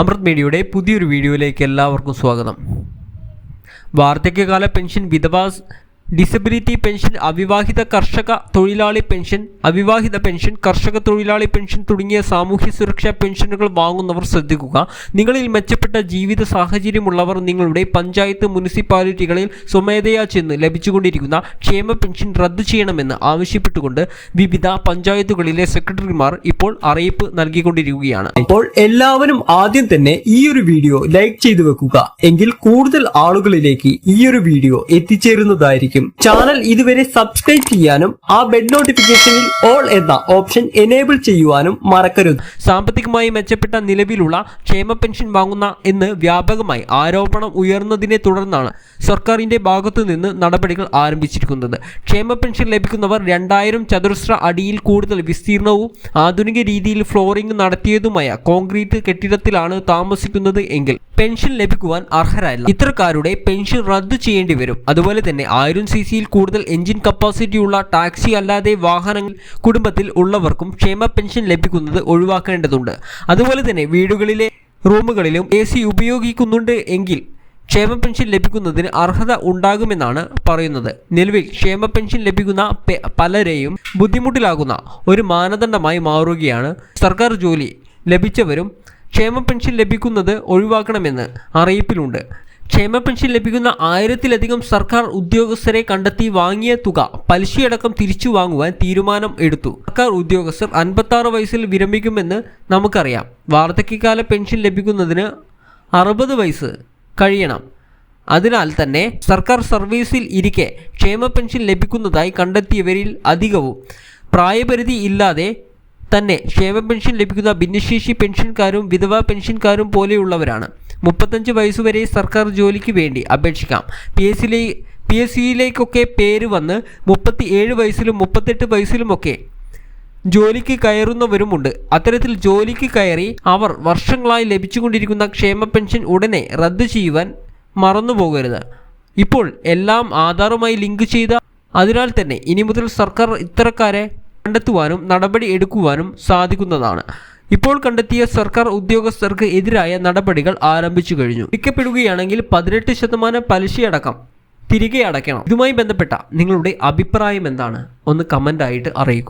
അമൃത് മീഡിയയുടെ പുതിയൊരു വീഡിയോയിലേക്ക് എല്ലാവർക്കും സ്വാഗതം. വാർദ്ധക്യകാല പെൻഷൻ വിധവാ ഡിസബിലിറ്റി പെൻഷൻ അവിവാഹിത കർഷക തൊഴിലാളി പെൻഷൻ അവിവാഹിത പെൻഷൻ കർഷക തൊഴിലാളി പെൻഷൻ തുടങ്ങിയ സാമൂഹ്യ സുരക്ഷാ പെൻഷനുകൾ വാങ്ങുന്നവർ ശ്രദ്ധിക്കുക. നിങ്ങളിൽ മെച്ചപ്പെട്ട ജീവിത സാഹചര്യമുള്ളവർ നിങ്ങളുടെ പഞ്ചായത്ത് മുനിസിപ്പാലിറ്റികളിൽ സ്വമേധയാ ചെന്ന് ലഭിച്ചുകൊണ്ടിരിക്കുന്ന ക്ഷേമ പെൻഷൻ റദ്ദു ചെയ്യണമെന്ന് ആവശ്യപ്പെട്ടുകൊണ്ട് വിവിധ പഞ്ചായത്തുകളിലെ സെക്രട്ടറിമാർ ഇപ്പോൾ അറിയിപ്പ് നൽകിക്കൊണ്ടിരിക്കുകയാണ്. അപ്പോൾ എല്ലാവരും ആദ്യം തന്നെ ഈ ഒരു വീഡിയോ ലൈക്ക് ചെയ്തു വെക്കുക. എങ്കിൽ കൂടുതൽ ആളുകളിലേക്ക് ഈ ഒരു വീഡിയോ എത്തിച്ചേരുന്നതായിരിക്കും. ചാനൽ ഇതുവരെ സബ്സ്ക്രൈബ് ചെയ്യാനും ആ ബെഡ് നോട്ടിഫിക്കേഷനിൽ ഓൾ എന്ന ഓപ്ഷൻ എനേബിൾ ചെയ്യുവാനും മറക്കരുത്. സാമ്പത്തികമായി മെച്ചപ്പെട്ട നിലവിലുള്ള ക്ഷേമ പെൻഷൻ വാങ്ങുന്ന എന്ന് വ്യാപകമായി ആരോപണം ഉയർന്നതിനെ തുടർന്നാണ് സർക്കാരിന്റെ ഭാഗത്തു നിന്ന് നടപടികൾ ആരംഭിച്ചിരിക്കുന്നത്. ക്ഷേമ പെൻഷൻ ലഭിക്കുന്നവർ രണ്ടായിരം ചതുരശ്ര അടിയിൽ കൂടുതൽ വിസ്തീർണവും ആധുനിക രീതിയിൽ ഫ്ലോറിംഗ് നടത്തിയതുമായ കോൺക്രീറ്റ് കെട്ടിടത്തിലാണ് താമസിക്കുന്നത് എങ്കിൽ പെൻഷൻ ലഭിക്കുവാൻ അർഹരല്ല. ഇത്തരക്കാരുടെ പെൻഷൻ റദ്ദു ചെയ്യേണ്ടി വരും. അതുപോലെ തന്നെ ആയിരം സി സിയിൽ കൂടുതൽ എഞ്ചിൻ കപ്പാസിറ്റി ഉള്ള ടാക്സി അല്ലാതെ വാഹനങ്ങൾ കുടുംബത്തിൽ ഉള്ളവർക്കും ക്ഷേമ പെൻഷൻ ലഭിക്കുന്നത് ഒഴിവാക്കേണ്ടതുണ്ട്. അതുപോലെ തന്നെ വീടുകളിലെ റൂമുകളിലും എ സി ഉപയോഗിക്കുന്നുണ്ട് എങ്കിൽ ക്ഷേമ പെൻഷൻ ലഭിക്കുന്നതിന് അർഹത ഉണ്ടാകുമെന്നാണ് പറയുന്നത്. നിലവിൽ ക്ഷേമ പെൻഷൻ ലഭിക്കുന്ന പലരെയും ബുദ്ധിമുട്ടിലാകുന്ന ഒരു മാനദണ്ഡമായി മാറുകയാണ്. സർക്കാർ ജോലി ലഭിച്ചവരും ക്ഷേമ പെൻഷൻ ലഭിക്കുന്നത് ഒഴിവാക്കണമെന്ന് അറിയിപ്പിലുണ്ട്. ക്ഷേമ പെൻഷൻ ലഭിക്കുന്ന ആയിരത്തിലധികം സർക്കാർ ഉദ്യോഗസ്ഥരെ കണ്ടെത്തി വാങ്ങിയ തുക പലിശയടക്കം തിരിച്ചു വാങ്ങുവാൻ തീരുമാനം എടുത്തു. സർക്കാർ ഉദ്യോഗസ്ഥർ അൻപത്തി വയസ്സിൽ വിരമിക്കുമെന്ന് നമുക്കറിയാം. വാർദ്ധക്യകാല പെൻഷൻ ലഭിക്കുന്നതിന് അറുപത് വയസ്സ് കഴിയണം. അതിനാൽ തന്നെ സർക്കാർ സർവീസിൽ ഇരിക്കെ ക്ഷേമ പെൻഷൻ ലഭിക്കുന്നതായി കണ്ടെത്തിയവരിൽ അധികവും പ്രായപരിധി ഇല്ലാതെ തന്നെ ക്ഷേമ പെൻഷൻ ലഭിക്കുന്ന ഭിന്നശേഷി പെൻഷൻകാരും വിധവ പെൻഷൻകാരും പോലെയുള്ളവരാണ്. മുപ്പത്തഞ്ച് വയസ്സുവരെ സർക്കാർ ജോലിക്ക് വേണ്ടി അപേക്ഷിക്കാം. പി എസ് സിയിലെ പി എസ് സിയിലേക്കൊക്കെ പേര് വന്ന് മുപ്പത്തി ഏഴ് വയസ്സിലും മുപ്പത്തെട്ട് വയസ്സിലുമൊക്കെ ജോലിക്ക് കയറുന്നവരുമുണ്ട്. അത്തരത്തിൽ ജോലിക്ക് കയറി അവർ വർഷങ്ങളായി ലഭിച്ചുകൊണ്ടിരിക്കുന്ന ക്ഷേമ പെൻഷൻ ഉടനെ റദ്ദു ചെയ്യുവാൻ മറന്നു പോകരുത് ഇപ്പോൾ എല്ലാം ആധാറുമായി ലിങ്ക് ചെയ്ത അതിനാൽ തന്നെ ഇനി മുതൽ സർക്കാർ ഇത്തരക്കാരെ കണ്ടെത്തുവാനും നടപടി എടുക്കുവാനും സാധിക്കുന്നതാണ്. ഇപ്പോൾ കണ്ടെത്തിയ സർക്കാർ ഉദ്യോഗസ്ഥർക്ക് എതിരായ നടപടികൾ ആരംഭിച്ചു കഴിഞ്ഞു. വിൽക്കപ്പെടുകയാണെങ്കിൽ പതിനെട്ട് ശതമാനം പലിശയടക്കം തിരികെ അടയ്ക്കണം. ഇതുമായി ബന്ധപ്പെട്ട നിങ്ങളുടെ അഭിപ്രായം എന്താണ്? ഒന്ന് കമന്റായിട്ട് അറിയിക്കൂ.